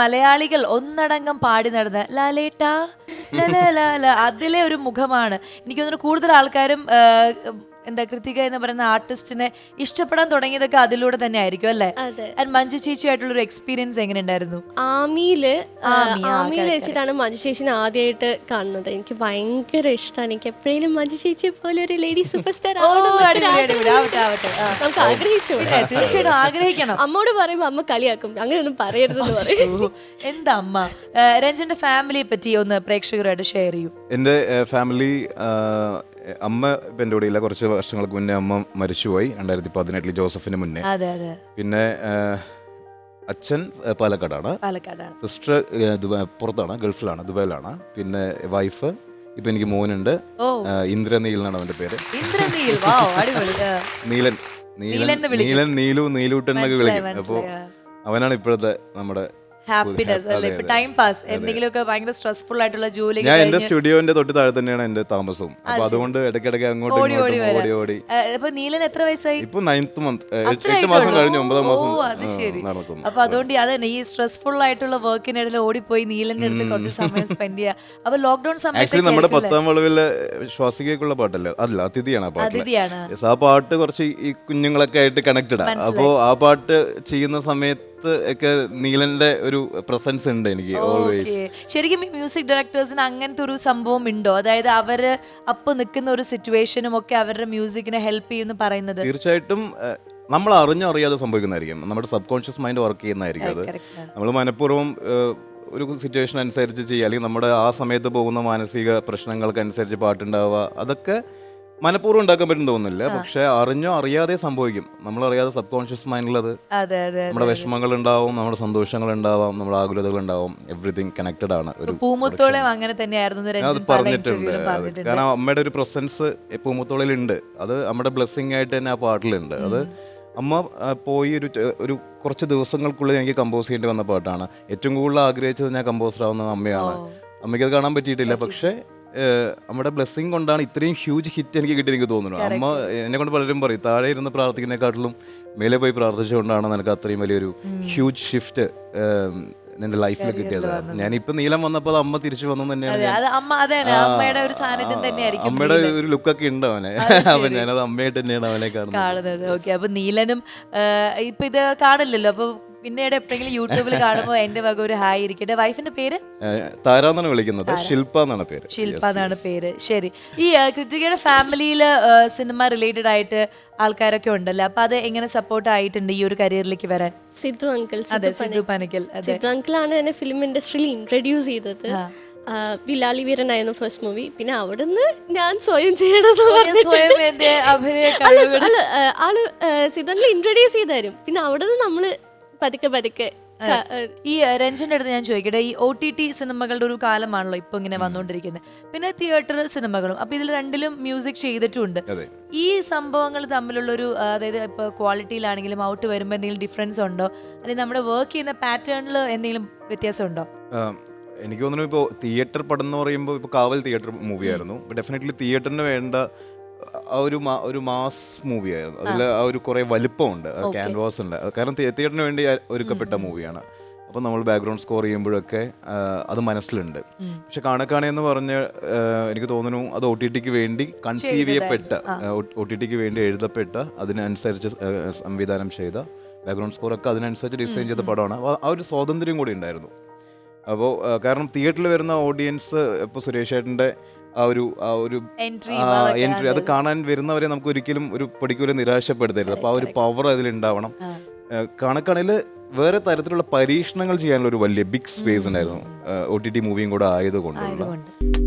മലയാളികൾ ഒന്നടങ്കം പാടി നടന്ന ലാലേട്ടാ അതിലെ ഒരു മുഖമാണ്. എനിക്ക് തോന്നുന്നു കൂടുതൽ ആൾക്കാരും എന്താ കൃതിക എന്ന് പറയുന്ന ആർട്ടിസ്റ്റിനെ ഇഷ്ടപ്പെടാൻ തുടങ്ങിയതൊക്കെ അതിലൂടെ തന്നെ ആയിരിക്കും അല്ലേ ആൻഡ് മഞ്ജു ചേച്ചിയായിട്ടുള്ള ഒരു എക്സ്പീരിയൻസ് എങ്ങനെ ഉണ്ടായിരുന്നു ആമിയിൽ ആമിയിൽ വെച്ചിട്ടാണ് മഞ്ജു ചേച്ചിനെ ആദ്യമായിട്ട് കാണുന്നത്. എനിക്ക് ഭയങ്കര ഇഷ്ടമാണ് എനിക്ക് എപ്പോഴും മഞ്ജു ചേച്ചിയെ പോലെ ഒരു ലേഡി സൂപ്പർ സ്റ്റാർ നമുക്ക് ആഗ്രഹിച്ചു പിന്നെ തീർച്ചയായിട്ടും ആഗ്രഹിക്കണം. അമ്മോട് പറയുമ്പോ അമ്മ കളിയാക്കും. അങ്ങനെയൊന്നും പറയരുതെന്ന് പറയും. ഓ, എന്താ അമ്മ? രഞ്ജന്റെ ഫാമിലിയെ പറ്റി ഒന്ന് പ്രേക്ഷകരുമായിട്ട് ഷെയർ ചെയ്യൂ. എന്റെ ഫാമിലി അമ്മ ഇപ്പം എന്റെ കൂടെ ഇല്ല കുറച്ച് വർഷങ്ങൾക്ക് മുന്നേ അമ്മ മരിച്ചുപോയി രണ്ടായിരത്തി പതിനെട്ടിൽ ജോസഫിന് മുന്നേ. അതെ അതെ. പിന്നെ അച്ഛൻ പാലക്കാടാണ്. പാലക്കാടാണ്. സിസ്റ്റർ ദുബായ് പുറത്താണ് ഗൾഫിലാണ് ദുബായിലാണ്. പിന്നെ വൈഫ് ഇപ്പൊ എനിക്ക് മോനുണ്ട്. ഇന്ദ്രനീൽ എന്നാണ് അവന്റെ പേര്. നീലൻ നീലൻ. നീലൻ നീലു നീലൂട്ടൻ എന്നൊക്കെ വിളിക്കും. അപ്പോൾ അവനാണ് ഇപ്പോഴത്തെ നമ്മുടെ ഹാപ്പിനെസ് അല്ലെ ഇപ്പൊ ടൈം പാസ് എന്തെങ്കിലുമൊക്കെ ഭയങ്കര സ്ട്രെസ്ഫുൾ ആയിട്ടുള്ള ജോലി ഞാൻ എന്റെ സ്റ്റുഡിയോന്റെ തൊട്ട് താഴെ തന്നെയാണ് എന്റെ താമസവും അപ്പൊ അതുകൊണ്ട് ഇടയ്ക്കിടയ്ക്ക് അങ്ങോട്ട് ഓടി ഓടി അപ്പൊ നീലൻ എത്ര വയസ്സായി? ഇപ്പൊ നയൻത്ത് മന്ത് എട്ട് മാസം. കഴിഞ്ഞു ഒമ്പതാം മാസം അത് ശരി. അപ്പൊ അതുകൊണ്ട് അതന്നെ ഈ സ്ട്രെസ്ഫുൾ ആയിട്ടുള്ള വർക്കിനിടയിൽ ഓടിപ്പോയി നീലന്റെ അടുത്ത് കുറച്ച് സമയം സ്പെൻഡ് ചെയ്യാ. അപ്പൊ ലോക്ക്ഡൌൺ സമയത്ത് നമ്മുടെ പത്താം വളവിലെ ശ്വാസികയ്ക്കുള്ള പാട്ടല്ലേ? അല്ല അതിഥിയാണ് അതിഥിയാണ്. ആ പാട്ട് കുറച്ച് ഈ കുഞ്ഞുങ്ങളൊക്കെ ആയിട്ട് കണക്റ്റഡ് ആണ് അപ്പോൾ ആ പാട്ട് ചെയ്യുന്ന സമയത്ത് ഒക്കെ നീലന്റെ ഒരു പ്രസൻസ് ഉണ്ട് എനിക്ക് ഓൾവേസ് ശരിക്കും ഈ മ്യൂസിക് ഡയറക്ടേഴ്സിന് അങ്ങനത്തെ ഒരു സംഭവം ഉണ്ടോ? അതായത് അവർ അപ്പൊ നിൽക്കുന്ന ഒരു സിറ്റുവേഷനും ഒക്കെ അവരുടെ മ്യൂസിക്കിനെ ഹെൽപ്പ് ചെയ്യുന്നു പറയുന്നത്. തീർച്ചയായിട്ടും നമ്മൾ അറിഞ്ഞോ അറിയാതെ സംഭവിക്കുന്നതായിരിക്കും. നമ്മുടെ സബ് കോൺഷ്യസ് മൈൻഡ് വർക്ക് ചെയ്യുന്നതായിരിക്കും അത്. നമ്മൾ മനഃപൂർവം ഒരു സിറ്റുവേഷൻ അനുസരിച്ച് ചെയ്യുക. അല്ലെങ്കിൽ നമ്മുടെ ആ സമയത്ത് പോകുന്ന മാനസിക പ്രശ്നങ്ങൾക്ക് അനുസരിച്ച് പാട്ടുണ്ടാവുക. അതൊക്കെ മനഃപൂർവം ഉണ്ടാക്കാൻ പറ്റും തോന്നുന്നില്ല. പക്ഷെ അറിഞ്ഞോ അറിയാതെ സംഭവിക്കും. നമ്മൾ അറിയാതെ സബ് കോൺഷ്യസ് മൈൻഡിലത് നമ്മുടെ വിഷമങ്ങൾ ഉണ്ടാവും നമ്മുടെ സന്തോഷങ്ങൾ ഉണ്ടാവാം നമ്മുടെ ആകുലതകൾ ഉണ്ടാവും എവറിഥിങ് കണക്റ്റഡ് ആണ്. ഒരു പൂമുത്തോളം അങ്ങനെ തന്നെയായിരുന്നു അത് പറഞ്ഞിട്ടുണ്ട്. കാരണം അമ്മയുടെ ഒരു പ്രസൻസ് പൂമുത്തോളിൽ ഉണ്ട് അത് നമ്മുടെ ബ്ലെസ്സിങ് ആയിട്ട് തന്നെ ആ പാട്ടിലുണ്ട്. അത് അമ്മ പോയി ഒരു ഒരു കുറച്ച് ദിവസങ്ങൾക്കുള്ളിൽ എനിക്ക് കമ്പോസ് ചെയ്യേണ്ടി വന്ന പാട്ടാണ്. ഏറ്റവും കൂടുതൽ ആഗ്രഹിച്ചത് ഞാൻ കമ്പോസർ ആവുന്നത് അമ്മയാണ്. അമ്മയ്ക്ക് അത് കാണാൻ പറ്റിയിട്ടില്ല. പക്ഷേ നമ്മുടെ ബ്ലെസ്സിങ് കൊണ്ടാണ് ഇത്രയും ഹ്യൂജ് ഹിറ്റ് എനിക്ക് കിട്ടിയത് എനിക്ക് തോന്നുന്നു. അമ്മ എന്നെ കൊണ്ട് പലരും പറയും താഴെ ഇരുന്ന് പ്രാർത്ഥിക്കുന്നതിനെക്കാട്ടിലും മേലെ പോയി പ്രാർത്ഥിച്ചുകൊണ്ടാണ് നിനക്ക് അത്രയും വലിയൊരു ഹ്യൂജ് ഷിഫ്റ്റ് നിന്റെ ലൈഫിൽ കിട്ടിയത്. ഞാനിപ്പോ നീലം വന്നപ്പോൾ അത് അമ്മ തിരിച്ചു വന്നു തന്നെയാണ് അമ്മയുടെ ഒരു സാന്നിധ്യം തന്നെയായിരിക്കും അമ്മയുടെ ഒരു ലുക്കൊക്കെ ഉണ്ട് അവനെ. അപ്പൊ ഞാനത് അമ്മയായിട്ട് തന്നെയാണ് അവനെ കാണുന്നത്. കാണുന്നത്. ഓക്കെ അപ്പൊ നീലനും ഇപ്പൊ ഇത് കാണില്ലല്ലോ. അപ്പൊ പിന്നീട് എപ്പോഴെങ്കിലും യൂട്യൂബിൽ കാണുമ്പോൾ എന്റെ വക ഒരു ഹായ് ഇരിക്കട്ടെ. വൈഫിന്റെ പേര്? താരാന്നാണ് താര എന്നാണ് വിളിക്കുന്നത്. ശില്പ എന്നാണ് പേര്. ശില്പ എന്നാണ് പേര്. ശരി. ഈ കൃതികയുടെ ഫാമിലിയിൽ സിനിമ റിലേറ്റഡ് ആയിട്ട് ആൾക്കാരൊക്കെ ഉണ്ടല്ലോ? അപ്പൊ അത് എങ്ങനെ സപ്പോർട്ട് ആയിട്ടുണ്ട് ഈ ഒരു കരിയറിലേക്ക് വരാൻ? സിദ്ധു അങ്കിൾ അതെ സിദ്ധു പനക്കൽ സിദ്ധു അങ്കിൾ ആണ് എന്നെ ഫിലിം ഇൻഡസ്ട്രിയിൽ ഇൻട്രൊഡ്യൂസ് ചെയ്തത്. ബിലാലി വീരൻ ആയിരുന്നു ഫസ്റ്റ് മൂവി പിന്നെ അവിടുന്ന് ഞാൻ സ്വയം ചെയ്യണമെന്ന് ആൾ സിദ്ധു അങ്കിൾ ഇൻട്രൊഡ്യൂസ് ചെയ്തായിരുന്നു പിന്നെ അവിടുന്ന് നമ്മൾ പതുക്കെ പതുക്കെ. ഈ രഞ്ജന്റെ അടുത്ത് ഞാൻ ചോദിക്കട്ടെ ഈ ഒ ടി ടി സിനിമകളുടെ ഒരു കാലമാണല്ലോ ഇപ്പൊ ഇങ്ങനെ വന്നുകൊണ്ടിരിക്കുന്നത് പിന്നെ തിയേറ്റർ സിനിമകളും അപ്പൊ ഇതിൽ രണ്ടിലും മ്യൂസിക് ചെയ്തിട്ടുണ്ട്. അതെ. ഈ സംഭവങ്ങൾ തമ്മിലുള്ള ഒരു അതായത് ഇപ്പൊ ക്വാളിറ്റിയിലാണെങ്കിലും ഔട്ട് വരുമ്പോൾ എന്തെങ്കിലും ഡിഫറൻസ് ഉണ്ടോ? അല്ലെങ്കിൽ നമ്മുടെ വർക്ക് ചെയ്യുന്ന പാറ്റേണിൽ എന്തെങ്കിലും വ്യത്യാസം ഉണ്ടോ എനിക്ക് തോന്നുന്നു ഇപ്പോൾ തിയേറ്റർ പടം എന്ന് പറയുമ്പോൾ ഇപ്പോൾ കാവൽ തിയേറ്റർ മൂവിയായിരുന്നു ഡെഫിനറ്റ്ലി തിയേറ്ററിന് വേണ്ട ഒരു ഒരു മാസ് മൂവിയായിരുന്നു. അതിൽ ആ. ഒരു കുറെ വലിപ്പമുണ്ട്. ക്യാൻവാസ് ഉണ്ട് കാരണം തിയേറ്ററിന് വേണ്ടി ഒരുക്കപ്പെട്ട മൂവിയാണ്. അപ്പോൾ നമ്മൾ ബാക്ക്ഗ്രൗണ്ട് സ്കോർ ചെയ്യുമ്പോഴൊക്കെ അത് മനസ്സിലുണ്ട്. പക്ഷെ കാണക്കാണെ എന്ന് പറഞ്ഞ് എനിക്ക് തോന്നുന്നു അത് ഒ ടി ടിക്ക് വേണ്ടി കൺസീവ് ചെയ്യപ്പെട്ട ഒ ടി ടിക്ക് വേണ്ടി എഴുതപ്പെട്ട അതിനനുസരിച്ച് സംവിധാനം ചെയ്ത ബാക്ക്ഗ്രൗണ്ട് സ്കോർ ഒക്കെ അതിനനുസരിച്ച് ഡിസൈൻ ചെയ്ത പടമാണ്. ആ ഒരു സ്വാതന്ത്ര്യം കൂടി ഉണ്ടായിരുന്നു. അപ്പോൾ കാരണം തിയേറ്ററിൽ വരുന്ന ഓഡിയൻസ് ഇപ്പോൾ സുരേഷ് ഏട്ടന്റെ ആ ഒരു ആ ഒരു എൻട്രി അത് കാണാൻ വരുന്നവരെ നമുക്ക് ഒരിക്കലും ഒരു പൊടിക്കൂലും നിരാശപ്പെടുത്തരുത്. അപ്പോൾ ആ ഒരു പവർ അതിലുണ്ടാവണം. കണക്കാണെങ്കിൽ വേറെ തരത്തിലുള്ള പരീക്ഷണങ്ങൾ ചെയ്യാനുള്ള ഒരു വലിയ ബിഗ് സ്പേസ് ഉണ്ടായിരുന്നു. ഒ ടി ടി മൂവിയും കൂടെ ആയതുകൊണ്ടുള്ള. ആയതുകൊണ്ട്.